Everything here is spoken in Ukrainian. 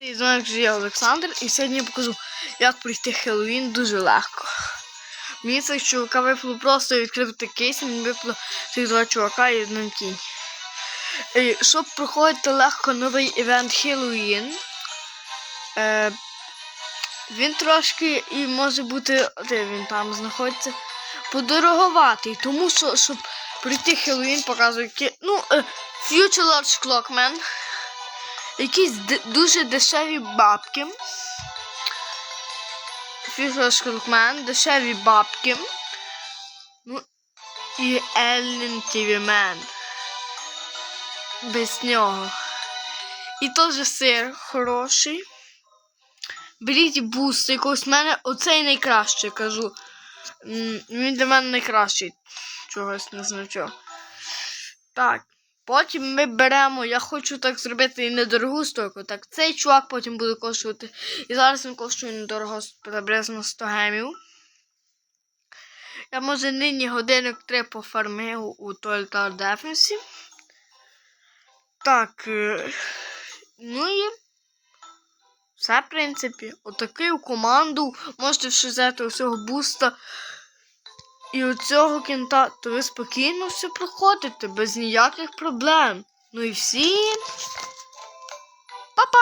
І знаєш, що я Олександр, і сьогодні я покажу, як пройти Хеллоуін дуже легко. Мені цих чувака випало просто відкрити кейс, мені випало цих два чувака і один кінь. І щоб проходити легко новий івент Хеллоуін, е, він трошки і може бути, де він там знаходиться, подороговатий, тому що, щоб пройти Хеллоуін, показує, ну, е, Future Large Clockman, якісь дуже дешеві бабки. Future Large дешеві бабки. Ну, і TV Man. Без нього. І теж сир хороший. Беріть буст якогось в мене оцей найкращий, кажу. Він для мене найкращий. Чогось не знаю чого. Так. Потім ми беремо, я хочу так зробити і недорогу стойку. Так, цей чувак потім буде коштувати. І зараз він коштує недорого приблизно 100 гемів. Я може нині годинок три пофармив у Total Defense. Так. е, Ну і все, в принципі. Отакий команду можете ще взяти усього буста і у цього кінта, то ви спокійно все проходите без ніяких проблем. Ну і всім. Па-па!